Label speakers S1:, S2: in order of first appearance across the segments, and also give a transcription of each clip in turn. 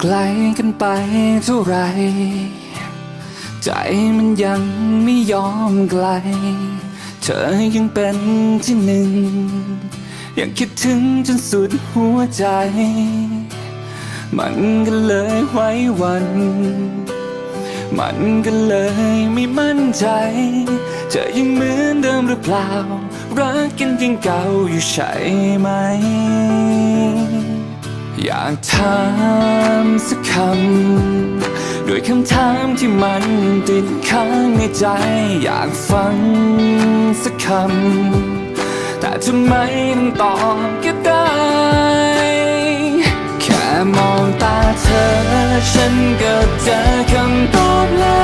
S1: ไกลกันไปเท่าไร ใจมันยังไม่ยอมไกล เธอยังเป็นที่หนึ่ง ยังคิดถึงจนสุดหัวใจ มันก็เลยไว้วัน มันก็เลยไม่มั่นใจ เธอยังเหมือนเดิมหรือเปล่า รักกันยังเก่าอยู่ใช่ไหม อยากถามสักคำด้วยคำถามที่มันติดค้างในใจ อยากฟังสักคำแต่ทำไมต้องตอบก็ได้ แค่มองตาเธอ ฉันก็เจอคำตอบแล้ว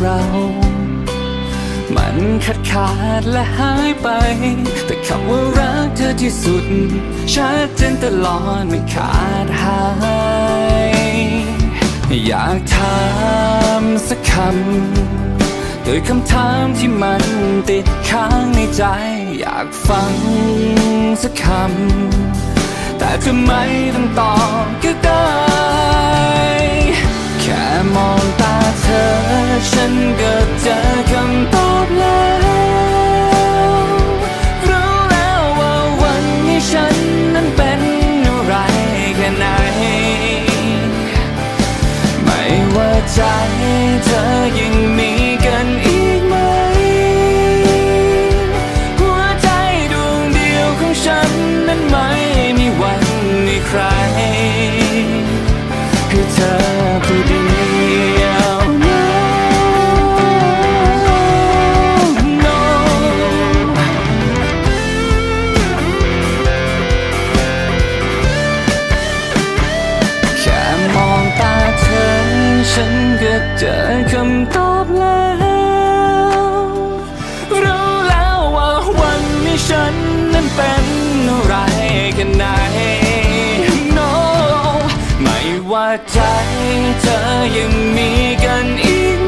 S1: เรา มันขาดขาดและหายไป แต่คำว่ารักเธอที่สุด ชัดเจนตลอดไม่ขาดหาย อยากถามสักคำโดยคำถามที่มันติดค้างในใจ อยากฟังสักคำแต่ทำไมต้องตอบก็ได้ ว่ เจอคำตอบแล้วรู้แล้วว่าวันนี้ฉันนั้นเป็นอะไรกันไหน No ไม่ว่าใจเธอยังมีกันอีก